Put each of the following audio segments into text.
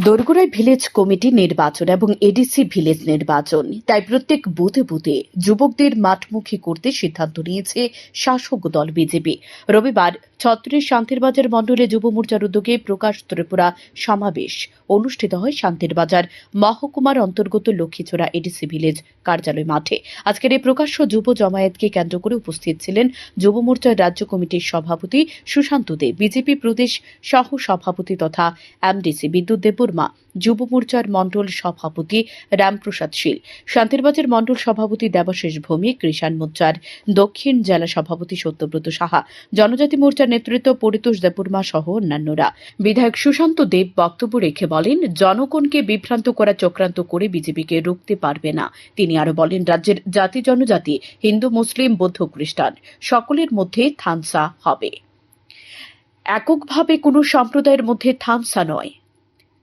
দোরগোড়ায় village committee নির্বাচন এবং এডিসি ভিলেজ নির্বাচন। তাই প্রত্যেক বুথে বুথে যুবকদের মাঠমুখী করতে সিদ্ধান্ত নিয়েছে শাসক দল বিজেপি। রবিবার ছত্রিশ শান্তিরবাজার মণ্ডলে যুব মোর্চার উদ্যোগে প্রকাশ ত্রিপুরা সমাবেশ। অনুষ্ঠিত হয় শান্তিরবাজার মহকুমার অন্তর্গত লক্ষ্মীছড়া এডিসি ভিলেজ কার্যালয় মাঠে। আজকের এই প্রকাশ্য যুব জমায়েতকে কেন্দ্র করে উপস্থিত ছিলেন যুব মোর্চার রাজ্য কমিটির সভাপতি সুশান্ত দে, বিজেপি প্রদেশ সহ সভাপতি তথা এমডিসি বিদ্যুৎ দেববর্মা যুব মোর্চার মণ্ডল সভাপতি রামপ্রসাদ শীল, শান্তিরবাজার মণ্ডল সভাপতি দেবাশিস ভৌমিক, কৃষাণ মোর্চার দক্ষিণ জেলা সভাপতি সত্যব্রত সাহা, জনজাতি মোর্চার নেতৃত্ব পরিতোষ দেববর্মা সহ অন্যান্যরা। বিধায়ক সুশান্ত দেব বক্তব্য রেখে বলেন, জনগণকে বিভ্রান্ত করা চক্রান্ত করে বিজেপিকে রুখতে পারবে না। তিনি আরও বলেন, রাজ্যের জাতি জনজাতি, হিন্দু, মুসলিম, বৌদ্ধ, খ্রিস্টান, সকলের মধ্যে থানসা হবে। এককভাবে কোনো সম্প্রদায়ের মধ্যে থামসা নয়।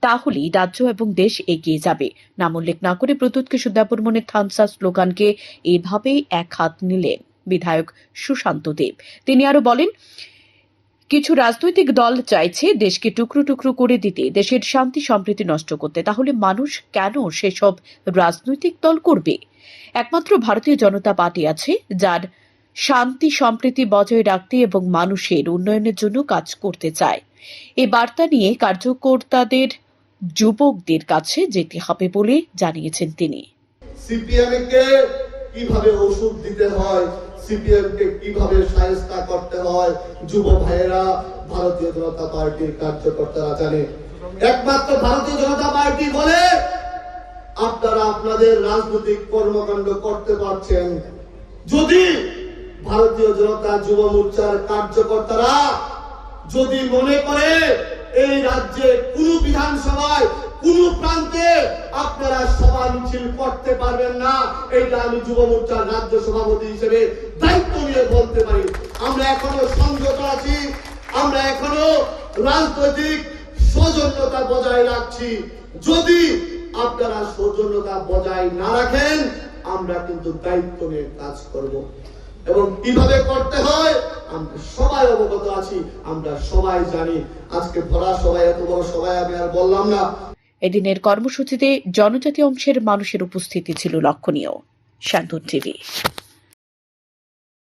তাহলেই রাজ্য এবং দেশ এগিয়ে যাবে। নাম উল্লেখ না করে প্রদ্যুৎ কিশোর দেববর্মনের থামসা স্লোগানকে এভাবেই এক হাত নিলেন বিধায়ক সুশান্ত দেব। তিনি আরও বলেন, কিছু রাজনৈতিক দল চাইছে দেশকে টুকরো টুকরো করে দিতে, দেশের শান্তি সম্প্রীতি নষ্ট করতে। তাহলে মানুষ কেন সেসব রাজনৈতিক দল করবে? একমাত্র ভারতীয় জনতা পার্টি আছে, যার শান্তি সম্প্রীতি বজায় রাখতে এবং মানুষের উন্নয়নের জন্য কাজ করতে চায়। এ বার্তা নিয়ে কার্যকর্তাদের যুবকদের কাছে যেতে হবে বলে জানিয়েছেন তিনি। সিপিএম কে কীভাবে ওষুধ দিতে হয় সিপিএম কে কীভাবে করতে হয়, যুব ভাইয়েরা ভারতীয় জনতা পার্টির কার্যকর্তারা জানে। একমাত্র ভারতীয় জনতা পার্টি বলে আপনারা আপনাদের রাজনৈতিক কর্মকাণ্ড করতে পারছেন। যদি ভারতীয় জনতা যুব মোর্চার কার্যকর্তারা যদি মনে করে এই রাজ্যে কোন বিধানসভায় কোন প্রান্তে আপনারা সভা মিছিল করতে পারবেন না। এটা আমি যুব মোর্চার রাজ্য সভাপতি হিসেবে দায়িত্ব নিয়ে বলতে পারি। আমরা এখনও সংযত আছি। আমরা এখনও রাজনৈতিক সৌজন্যতা বজায় রাখছি। যদি আপনারা সৌজন্যতা বজায় না রাখেন, আমরা কিন্তু দায়িত্ব নিয়ে কাজ করব। এবং কীভাবে করতে হয় সবাই অবগত আছি, আমরা সবাই জানি। আজকে ভরা সবাই এত বড় সবাই আমি আর বললাম না। এদিনের কর্মসূচিতে জনজাতি অংশের মানুষের উপস্থিতি ছিল লক্ষণীয়। শান্তন টিভি।